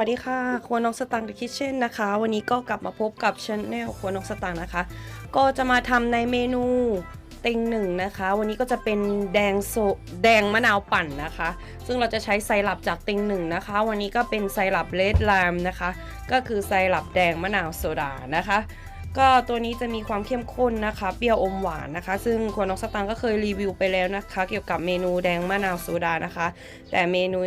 สวัสดีค่ะ ครัวนกสตังค์คิทเช่นนะคะ วันนี้ก็กลับมาพบกับช anel ครัวนกสตังค์นะคะ ก็จะมาทำในเมนูเต็งหนึ่งนะคะ วันนี้ก็จะเป็นแดงโซแดงมะนาวปั่นนะคะ ซึ่งเราจะใช้ไซรัปจากเต็งหนึ่งนะคะ วันนี้ก็เป็นไซรัปเลดลามนะคะ ก็คือไซรัปแดงมะนาวโซดานะคะ ก็ตัวนี้จะมีความเข้มข้นนะคะ เปรี้ยวอมหวานนะคะ ซึ่งครัวนกสตังค์ก็เคยรีวิวไปแล้วนะคะ เกี่ยวกับเมนูแดงมะนาวโซดานะคะ แต่เมนู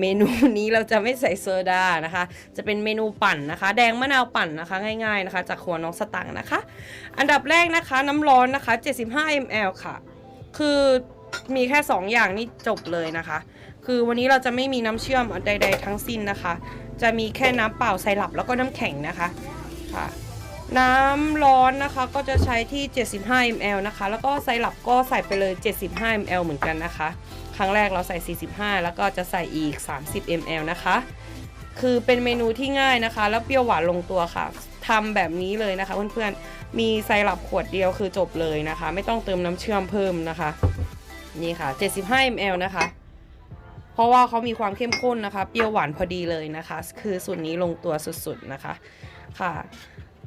เมนูนี้เราจะไม่ใส่โซดานะคะ จะเป็นเมนูปั่นนะคะ แดงมะนาวปั่นนะคะ ง่ายๆนะคะ จากครัวน้องสตังค์นะคะ อันดับแรกนะคะ น้ำร้อนนะคะ 75 ml ค่ะ คือมีแค่ 2 อย่างนี่จบเลยนะคะ คือวันนี้เราจะไม่มีน้ำเชื่อมใด ๆ ทั้งสิ้นนะคะ จะมีแค่น้ำเปล่าไซรัปแล้วก็น้ำแข็งนะคะค่ะ น้ำร้อนนะคะก็จะใช้ที่ 75 ml นะคะ แล้วก็ไซรัปก็ใส่ไปเลย 75 ml เหมือนกันนะคะ ครั้งแรกเราใส่ 45 แล้วก็จะใส่อีก 30 ml นะคะ คือเป็นเมนูที่ง่ายนะคะ แล้วเปรี้ยวหวานลงตัวค่ะ ทำแบบนี้เลยนะคะเพื่อนๆ มีไซรัปขวดเดียวคือจบเลยนะคะ ไม่ต้องเติมน้ำเชื่อมเพิ่มนะคะ นี่ค่ะ 75 ml นะคะ เพราะว่าเขามีความเข้มข้นนะคะ เปรี้ยวหวานพอดีเลยนะคะ คือสูตรนี้ลงตัวสุดๆนะคะ ค่ะ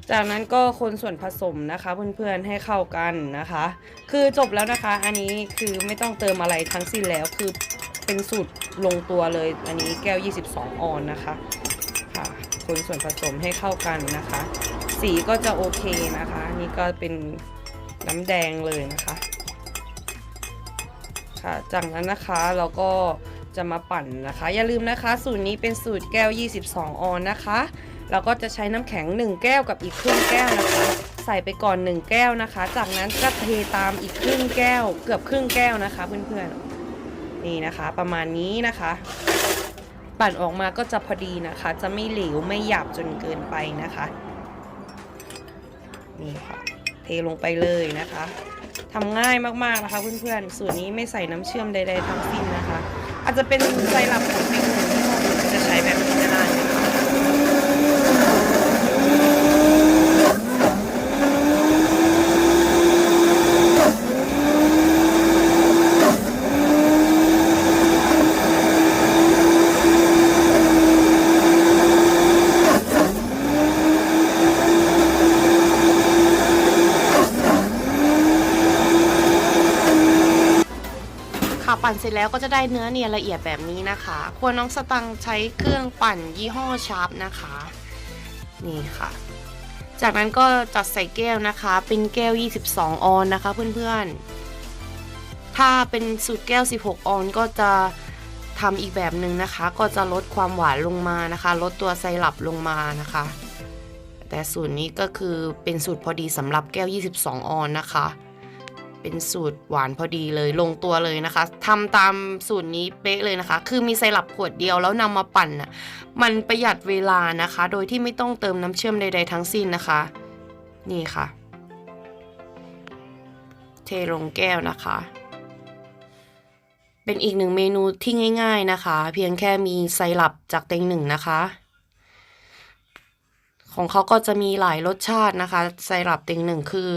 จากนั้นก็คนส่วนผสมนะคะเพื่อนๆให้เข้ากันนะคะ คือจบแล้วนะคะ อันนี้คือไม่ต้องเติมอะไรทั้งสิ้นแล้วคือเป็นสูตรลงตัวเลย อันนี้แก้ว 22 ออนนะคะค่ะ คนส่วนผสมให้เข้ากันนะคะ สีก็จะโอเคนะคะนี่ก็เป็นน้ำแดงเลยนะคะค่ะจากนั้นนะคะเราก็จะมาปั่นนะคะ อย่าลืมนะคะ สูตรนี้เป็นสูตรแก้ว 22 ออนนะคะ เราก็จะใช้น้ำแข็ง 1 แก้วกับอีกครึ่งแก้วนะคะ ใส่ไปก่อน 1 แก้วนะคะ จากนั้นก็เทตามอีกครึ่งแก้ว เกือบครึ่งแก้วนะคะเพื่อนๆนี่นะคะ ประมาณนี้นะคะปั่นออกมาก็จะพอดีนะคะ จะไม่เหลวไม่หยาบจนเกินไปนะคะนี่ค่ะเทลงไปเลยนะคะทำง่ายมากๆนะคะ เพื่อนๆ สูตรนี้ไม่ใส่น้ำเชื่อมใดๆทั้งสิ้นนะคะ อาจจะเป็นไซรัปของเป็นหนึ่งที่ห้อจะใช้แบบนี้ก็ได้ ปั่นเสร็จแล้วก็จะได้เนื้อเนียนละเอียดแบบนี้นะคะควรน้องสตังใช้เครื่องปั่นยี่ห้อชาร์ปนะคะ นี่ค่ะ จากนั้นก็จัดใส่แก้วนะคะ เป็นแก้ว 22 ออนนะคะ เพื่อนๆ ถ้าเป็นสูตรแก้ว 16 ออนก็จะทำอีกแบบหนึ่งนะคะ ก็จะลดความหวานลงมานะคะ ลดตัวไซรัปลงมานะคะ แต่สูตรนี้ก็คือเป็นสูตรพอดีสำหรับแก้ว 22 ออนนะคะ เป็นสูตรหวานพอดีเลยลงตัวเลยนะคะทำตามสูตรนี้เป๊ะเลยนะคะ คือมีไซรัปขวดเดียวแล้วนำมาปั่นน่ะมันประหยัดเวลานะคะ โดยที่ไม่ต้องเติมน้ำเชื่อมใด ๆ ทั้งสิ้นนะคะ นี่ค่ะ เทลงแก้วนะคะ เป็นอีกหนึ่งเมนูที่ง่าย ๆนะคะ เพียงแค่มีไซรัปจากเต็งหนึ่งนะคะของเขาก็จะมีหลายรสชาตินะคะไซรัปเต็งหนึ่งคือ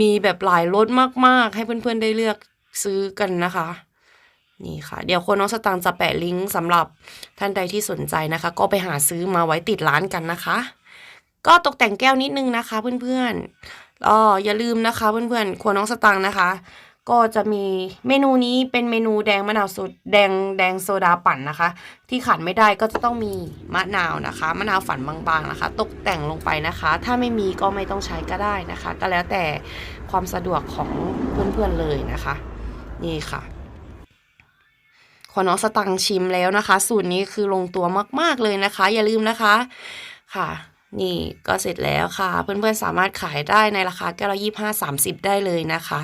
มีแบบหลายรสมากๆ ให้เพื่อนๆได้เลือกซื้อกันนะคะ นี่ค่ะ เดี๋ยวคนน้องสตางค์จะแปะลิงก์สำหรับท่านใดที่สนใจนะคะ ก็ไปหาซื้อมาไว้ติดร้านกันนะคะ ก็ตกแต่งแก้วนิดนึงนะคะ เพื่อนๆอ๋ออย่าลืมนะคะ เพื่อนๆครัวน้องสตางค์นะคะ ก็จะมีเมนูนี้เป็นเมนูแดงมะนาวสดแดงแดงโซดาปั่นนะคะ ที่ขาดไม่ได้ก็จะต้องมีมะนาวนะคะมะนาวฝันบางๆนะคะ ตกแต่งลงไปนะคะ ถ้าไม่มีก็ไม่ต้องใช้ก็ได้นะคะ ก็แล้วแต่ความสะดวกของเพื่อนๆเลยนะคะ นี่ค่ะขอน้องสตังชิมแล้วนะคะ สูตรนี้คือลงตัวมากๆเลยนะคะ อย่าลืมนะคะค่ะนี่ก็เสร็จแล้วค่ะ เพื่อนๆสามารถขายได้ในราคาแก้วละยี่ห้าสามสิบได้เลยนะคะ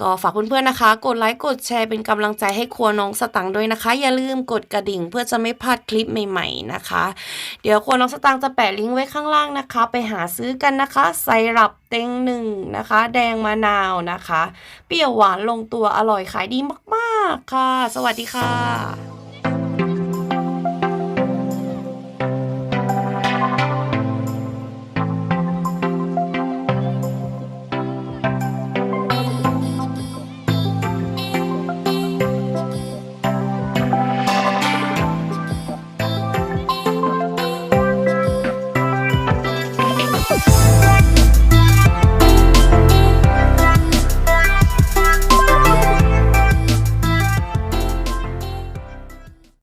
ก็ฝากเพื่อนๆนะคะ กดไลค์กดแชร์เป็นกำลังใจให้ครัวน้องสตังค์ด้วยนะคะ อย่าลืมกดกระดิ่งเพื่อจะไม่พลาดคลิปใหม่ ๆนะคะ เดี๋ยวครัวน้องสตังค์จะแปะลิงก์ไว้ข้างล่างนะคะ ไปหาซื้อกันนะคะไซรัปเต็งหนึ่งนะคะ แดงมะนาวนะคะ เปรี้ยวหวานลงตัวอร่อยขายดีมากๆค่ะ สวัสดีค่ะ